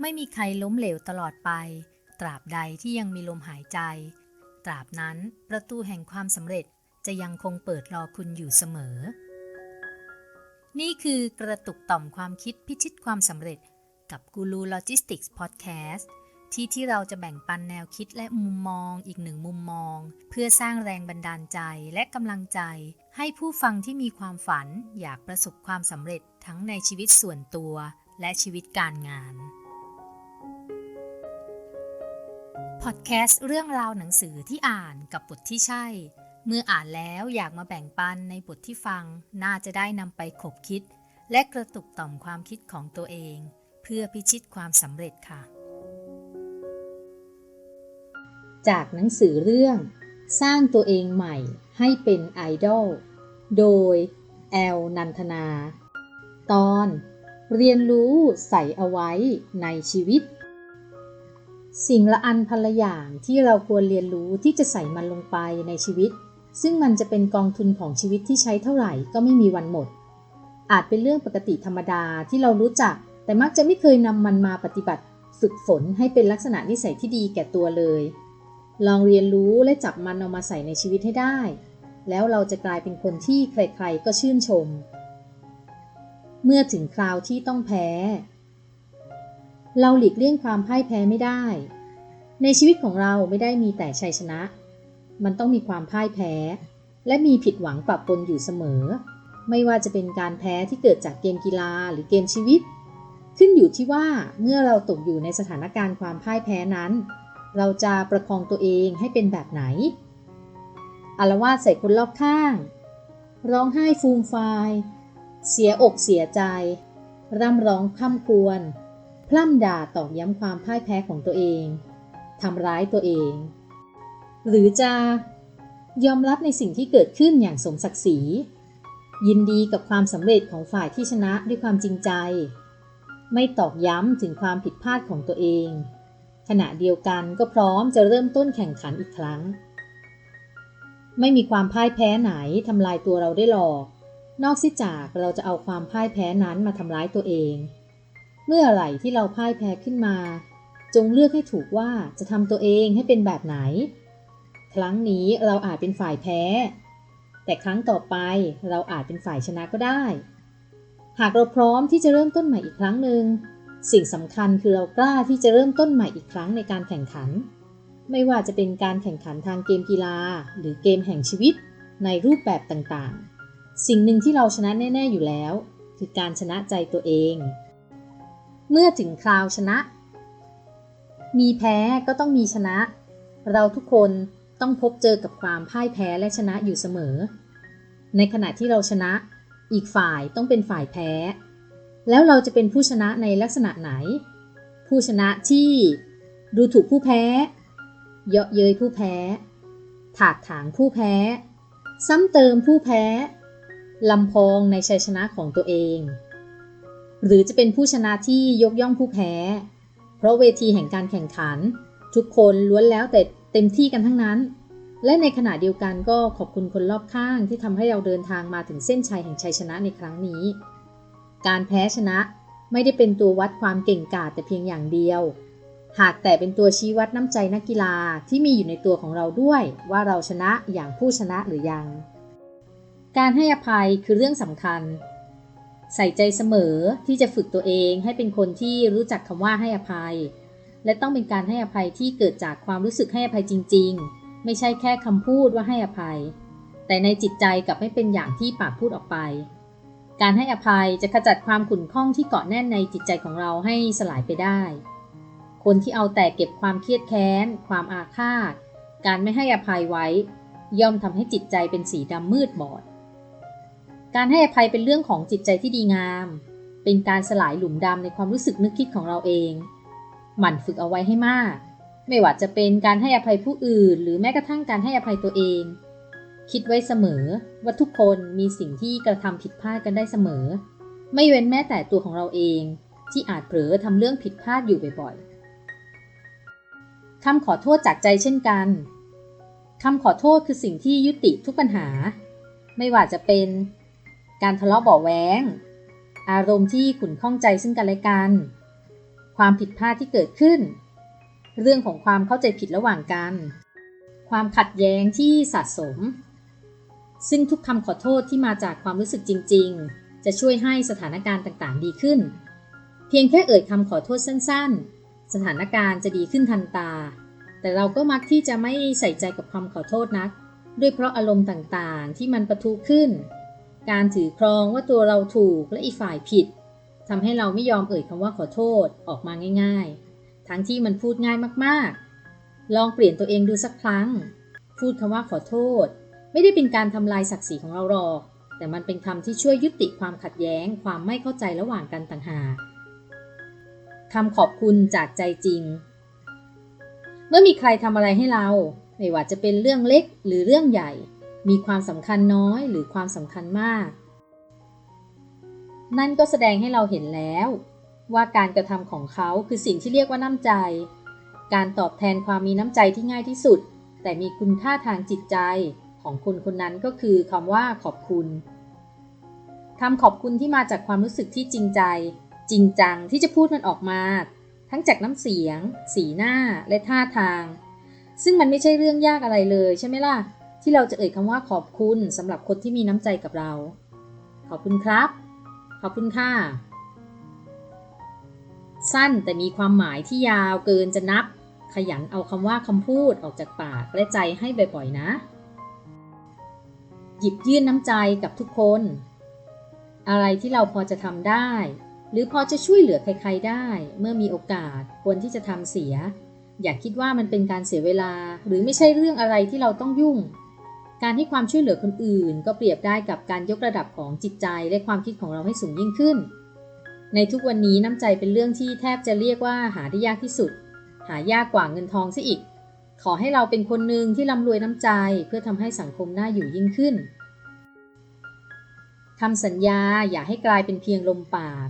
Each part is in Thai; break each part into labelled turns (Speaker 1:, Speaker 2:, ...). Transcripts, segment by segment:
Speaker 1: ไม่มีใครล้มเหลวตลอดไป ตราบใดที่ยังมีลมหายใจ ตราบนั้นประตูแห่งความสำเร็จจะยังคงเปิดรอคุณอยู่เสมอ นี่คือกระตุกต่อมความคิดพิชิตความสำเร็จกับกูรูโลจิสติกส์พอดแคสต์ที่ที่เราจะแบ่งปันแนวคิดและมุมมองอีกหนึ่งมุมมอง เพื่อสร้างแรงบันดาลใจและกำลังใจ ให้ผู้ฟังที่มีความฝันอยากประสบความสำเร็จทั้งในชีวิตส่วนตัวและชีวิตการงาน พอดแคสต์เรื่องราวหนังสือที่อ่านกับบทที่ใช่ เมื่ออ่านแล้วอยากมาแบ่งปันในบทที่ฟัง น่าจะได้นำไปขบคิด และกระตุกต่อมความคิดของตัวเอง เพื่อพิชิตความสำเร็จค่ะ
Speaker 2: จากหนังสือเรื่อง สร้างตัวเองใหม่ให้เป็นไอดอลโดยแอลนันทนา ตอน เรียนรู้ใส่เอาไว้ในชีวิต สิ่งละอันพันละอย่างที่เราควรเรียนรู้ที่จะใส่มันลงไปในชีวิต ซึ่งมันจะเป็นกองทุนของชีวิตที่ใช้เท่าไหร่ก็ไม่มีวันหมด อาจเป็นเรื่องปกติธรรมดาที่เรารู้จัก แต่มักจะไม่เคยนำมันมาปฏิบัติฝึกฝนให้เป็นลักษณะนิสัยที่ดีแก่ตัวเลย ลองเรียนรู้และจับมันเอามาใส่ในชีวิตให้ได้ แล้วเราจะกลายเป็นคนที่ใครๆก็ชื่นชม เมื่อถึงคราวที่ต้องแพ้ เราหลีกเลี่ยงความพ่ายแพ้ไม่ได้ ในชีวิตของเราไม่ได้มีแต่ชัยชนะ มันต้องมีความพ่ายแพ้ และมีผิดหวังปะปนอยู่เสมอ ไม่ว่าจะเป็นการแพ้ที่เกิดจากเกมกีฬาหรือเกมชีวิต ขึ้นอยู่ที่ว่าเมื่อเราตกอยู่ในสถานการณ์ความพ่ายแพ้นั้น เราจะประคองตัวเองให้เป็นแบบไหนอารวาสใส่คนรอบข้าง ร้องไห้ฟูมฟาย เสียอกเสียใจ ร่ำร้องค่ำครวญ พร่ำด่าตอกย้ำความพ่ายแพ้ของตัวเองทำร้ายตัวเอง หรือจะยอมรับในสิ่งที่เกิดขึ้นอย่างสมศักดิ์ศรี ยินดีกับความสำเร็จของฝ่ายที่ชนะด้วยความจริงใจ ไม่ตอกย้ำถึงความผิดพลาดของตัวเอง ขณะเดียวกันก็พร้อมจะเริ่มต้นแข่งขันอีกครั้ง ไม่มีความพ่ายแพ้ไหนทำลายตัวเราได้หรอก นอกจากเราจะเอาความพ่ายแพ้นั้นมาทำร้ายตัวเอง เมื่อไหร่ที่เราพ่ายแพ้ขึ้นมา จงเลือกให้ถูกว่าจะทำตัวเองให้เป็นแบบไหน ครั้งนี้เราอาจเป็นฝ่ายแพ้ แต่ครั้งต่อไปเราอาจเป็นฝ่ายชนะก็ได้ หากเราพร้อมที่จะเริ่มต้นใหม่อีกครั้งหนึ่งสิ่งสำคัญคือเรากล้าที่จะเริ่มต้นใหม่อีกครั้งในการแข่งขัน ไม่ว่าจะเป็นการแข่งขันทางเกมกีฬา หรือเกมแห่งชีวิตในรูปแบบต่างๆ สิ่งหนึ่งที่เราชนะแน่ ๆ อยู่แล้ว คือการชนะใจตัวเอง เมื่อถึงคราวชนะ มีแพ้ก็ต้องมีชนะ เราทุกคนต้องพบเจอกับความพ่ายแพ้และชนะอยู่เสมอ ในขณะที่เราชนะ อีกฝ่ายต้องเป็นฝ่ายแพ้ แล้วเราจะเป็นผู้ชนะในลักษณะไหน ผู้ชนะที่ ดูถูกผู้แพ้ เยาะเย้ยผู้แพ้ ถากถางผู้แพ้ ซ้ำเติมผู้แพ้ลำพองในชัยชนะของตัวเอง หรือจะเป็นผู้ชนะที่ยกย่องผู้แพ้ เพราะเวทีแห่งการแข่งขัน ทุกคนล้วนแล้วแต่เต็มที่กันทั้งนั้น และในขณะเดียวกันก็ขอบคุณคนรอบข้างที่ทำให้เราเดินทางมาถึงเส้นชัยแห่งชัยชนะในครั้งนี้ การแพ้ชนะไม่ได้เป็นตัววัดความเก่งกาจแต่เพียงอย่างเดียว หากแต่เป็นตัวชี้วัดน้ำใจนักกีฬาที่มีอยู่ในตัวของเราด้วยว่าเราชนะอย่างผู้ชนะหรือยัง การให้อภัยคือเรื่องสำคัญ ใส่ใจเสมอที่จะฝึกตัวเองให้เป็นคนที่รู้จักคำว่าให้อภัย และต้องเป็นการให้อภัยที่เกิดจากความรู้สึกให้อภัยจริง ๆ ไม่ใช่แค่คำพูดว่าให้อภัย แต่ในจิตใจกลับไม่เป็นอย่างที่ปากพูดออกไป การให้อภัยจะขจัดความขุ่นข้องที่เกาะแน่นในจิตใจของเราให้สลายไปได้ คนที่เอาแต่เก็บความเครียดแค้น ความอาฆาต การไม่ให้อภัยไว้ ย่อมทำให้จิตใจเป็นสีดำมืดบอด การให้อภัยเป็นเรื่องของจิตใจที่ดีงาม เป็นการสลายหลุมดำในความรู้สึกนึกคิดของเราเอง หมั่นฝึกเอาไว้ให้มาก ไม่ว่าจะเป็นการให้อภัยผู้อื่น หรือแม้กระทั่งการให้อภัยตัวเอง คิดไว้เสมอว่าทุกคนมีสิ่งที่กระทำผิดพลาดกันได้เสมอ ไม่เว้นแม้แต่ตัวของเราเอง ที่อาจเผลอทำเรื่องผิดพลาดอยู่บ่อยๆคำขอโทษจากใจเช่นกันคำขอโทษคือสิ่งที่ยุติทุกปัญหา ไม่ว่าจะเป็น การทะเลาะเบาะแว้งอารมณ์ที่ขุ่นข้องใจซึ่งกันและกันคความผิดพลาดที่เกิดขึ้น เรื่องของความเข้าใจผิดระหว่างกัน ความขัดแย้งที่สะสม ซึ่งทุกคำขอโทษที่มาจากความรู้สึกจริง ๆ จะช่วยให้สถานการณ์ต่างๆ ดีขึ้น เพียงแค่เอ่ยคำขอโทษสั้น ๆ สถานการณ์จะดีขึ้นทันตา แต่เราก็มักที่จะไม่ใส่ใจกับคำขอโทษนัก ด้วยเพราะอารมณ์ต่างๆ ที่มันประทุขึ้น การถือครองว่าตัวเราถูกและอีกฝ่ายผิดทำให้เราไม่ยอมเอ่ยคำว่าขอโทษออกมาง่าย ๆ ทั้งที่มันพูดง่ายมากๆ ลองเปลี่ยนตัวเองดูสักครั้ง พูดคำว่าขอโทษ ไม่ได้เป็นการทำลายศักดิ์ศรีของเราหรอก แต่มันเป็นคำที่ช่วยยุติความขัดแย้ง ความไม่เข้าใจระหว่างกันต่างหากคำขอบคุณจากใจจริง เมื่อมีใครทำอะไรให้เรา ไม่ว่าจะเป็นเรื่องเล็กหรือเรื่องใหญ่ มีความสำคัญน้อยหรือความสำคัญมาก นั่นก็แสดงให้เราเห็นแล้ว ว่าการกระทำของเขาคือสิ่งที่เรียกว่าน้ำใจ การตอบแทนความมีน้ำใจที่ง่ายที่สุด แต่มีคุณค่าทางจิตใจของคนคนนั้นก็คือคำว่าขอบคุณคำขอบคุณที่มาจากความรู้สึกที่จริงใจ จริงจังที่จะพูดมันออกมา ทั้งจากน้ำเสียง สีหน้าและท่าทาง ซึ่งมันไม่ใช่เรื่องยากอะไรเลยใช่ไหมล่ะ ที่เราจะเอ่ยคำว่าขอบคุณสำหรับคนที่มีน้ำใจกับเรา ขอบคุณครับ ขอบคุณค่ะ สั้นแต่มีความหมายที่ยาวเกินจะนับ ขยันเอาคำว่าคำพูดออกจากปากและใจให้บ่อยๆนะ หยิบยื่นน้ำใจกับทุกคน อะไรที่เราพอจะทำได้ หรือพอจะช่วยเหลือใครๆได้ เมื่อมีโอกาสควรที่จะทำเสียอย่าคิดว่ามันเป็นการเสียเวลา หรือไม่ใช่เรื่องอะไรที่เราต้องยุ่ง การให้ความช่วยเหลือคนอื่น ก็เปรียบได้กับการยกระดับของจิตใจและความคิดของเราให้สูงยิ่งขึ้น ในทุกวันนี้น้ำใจเป็นเรื่องที่แทบจะเรียกว่าหาได้ยากที่สุด หายากกว่าเงินทองซะอีก ขอให้เราเป็นคนหนึ่งที่ร่ำรวยน้ำใจเพื่อทำให้สังคมน่าอยู่ยิ่งขึ้นคำสัญญาอย่าให้กลายเป็นเพียงลมปาก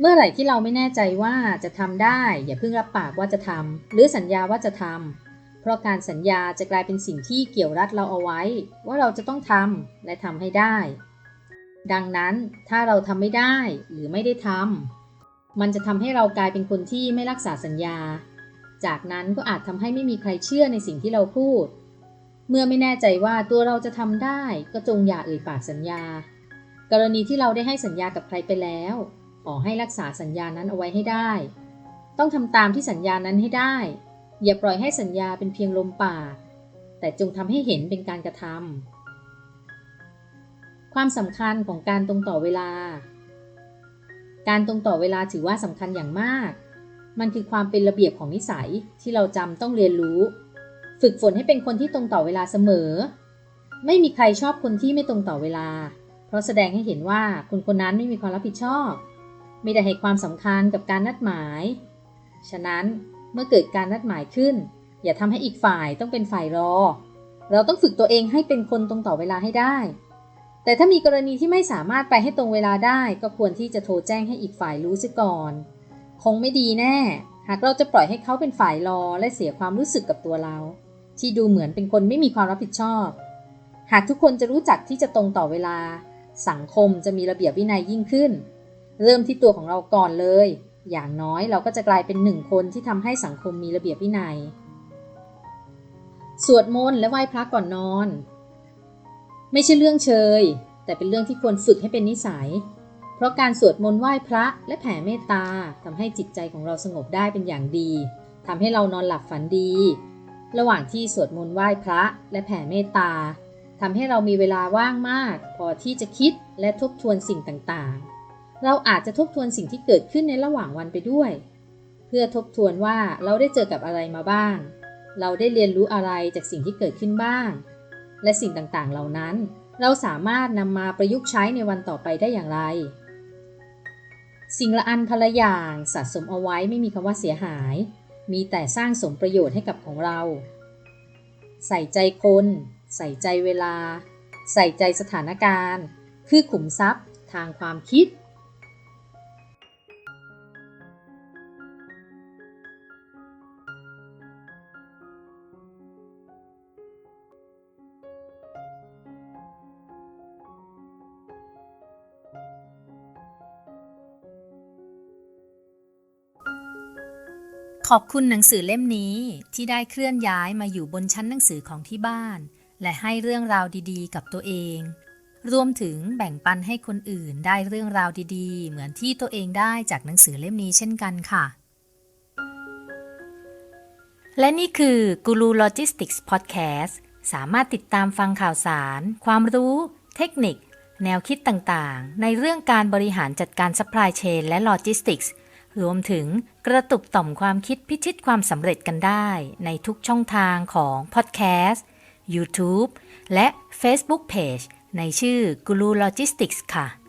Speaker 2: เมื่อไหร่ที่เราไม่แน่ใจว่าจะทำได้ อย่าเพิ่งรับปากว่าจะทำหรือสัญญาว่าจะทำ เพราะการสัญญาจะกลายเป็นสิ่งที่เกี่ยวรัดเราเอาไว้ ว่าเราจะต้องทำและทำให้ได้ ดังนั้นถ้าเราทำไม่ได้หรือไม่ได้ทำมันจะทำให้เรากลายเป็นคนที่ไม่รักษาสัญญา จากนั้นก็อาจทำให้ไม่มีใครเชื่อในสิ่งที่เราพูด เมื่อไม่แน่ใจว่าตัวเราจะทำได้ก็จงอย่าเอ่ยปากสัญญา กรณีที่เราได้ให้สัญญากับใครไปแล้ว ขอให้รักษาสัญญานั้นเอาไว้ให้ได้ ต้องทำตามที่สัญญานั้นให้ได้ อย่าปล่อยให้สัญญาเป็นเพียงลมปาก แต่จงทำให้เห็นเป็นการกระทำความสำคัญของการตรงต่อเวลา การตรงต่อเวลาถือว่าสำคัญอย่างมาก มันคือความเป็นระเบียบของนิสัยที่เราจำต้องเรียนรู้ ฝึกฝนให้เป็นคนที่ตรงต่อเวลาเสมอ ไม่มีใครชอบคนที่ไม่ตรงต่อเวลา เพราะแสดงให้เห็นว่าคนคนนั้นไม่มีความรับผิดชอบ ไม่ได้ให้ความสำคัญกับการนัดหมาย ฉะนั้น เมื่อเกิดการนัดหมายขึ้น อย่าทำให้อีกฝ่ายต้องเป็นฝ่ายรอ เราต้องฝึกตัวเองให้เป็นคนตรงต่อเวลาให้ได้ แต่ถ้ามีกรณีที่ไม่สามารถไปให้ตรงเวลาได้ ก็ควรที่จะโทรแจ้งให้อีกฝ่ายรู้ซะก่อน คงไม่ดีแน่ หากเราจะปล่อยให้เขาเป็นฝ่ายรอและเสียความรู้สึกกับตัวเรา ที่ดูเหมือนเป็นคนไม่มีความรับผิดชอบ หากทุกคนจะรู้จักที่จะตรงต่อเวลา สังคมจะมีระเบียบวินัยยิ่งขึ้น เริ่มที่ตัวของเราก่อนเลย อย่างน้อยเราก็จะกลายเป็นหนึ่งคนที่ทำให้สังคมมีระเบียบวินัย สวดมนต์และไหว้พระก่อนนอน ไม่ใช่เรื่องเชย แต่เป็นเรื่องที่ควรฝึกให้เป็นนิสัย เพราะการสวดมนต์ไหว้พระและแผ่เมตตาทำให้จิตใจของเราสงบได้เป็นอย่างดีทำให้เรานอนหลับฝันดี ระหว่างที่สวดมนต์ไหว้พระและแผ่เมตตาทำให้เรามีเวลาว่างมาก พอที่จะคิดและทบทวนสิ่งต่างๆ เราอาจจะทบทวนสิ่งที่เกิดขึ้นในระหว่างวันไปด้วย เพื่อทบทวนว่าเราได้เจอกับอะไรมาบ้าง เราได้เรียนรู้อะไรจากสิ่งที่เกิดขึ้นบ้าง และสิ่งต่างๆ เหล่านั้น เราสามารถนำมาประยุกต์ใช้ในวันต่อไปได้อย่างไร สิ่งละอันพละอย่างสะสมเอาไว้ไม่มีคำว่าเสียหาย มีแต่สร้างสมประโยชน์ให้กับของเรา ใส่ใจคน ใส่ใจเวลา ใส่ใจสถานการณ์ คือขุมทรัพย์ ทางความคิด
Speaker 1: อบคุณหนังสือเล่มนี้ที่ได้เคลื่อนย้ายมาอยู่บนชั้นหนังสือของที่บ้าน และให้เรื่องราวดีๆ กับตัวเอง รวมถึงแบ่งปันให้คนอื่นได้เรื่องราวดีๆ เหมือนที่ตัวเองได้จากหนังสือเล่มนี้เช่นกันค่ะ และนี่คือกูรูโลจิสติกส์พอดแคสต์สามารถติดตามฟังข่าวสาร ความรู้ เทคนิค แนวคิดต่างๆ ในเรื่องการบริหารจัดการ supply chain และ logistics รวมถึงกระตุกต่อมความคิดพิชิตความสำเร็จกันได้ในทุกช่องทางของพอดแคสต์ YouTube และ Facebook Page ในชื่อ Guru Logistics ค่ะ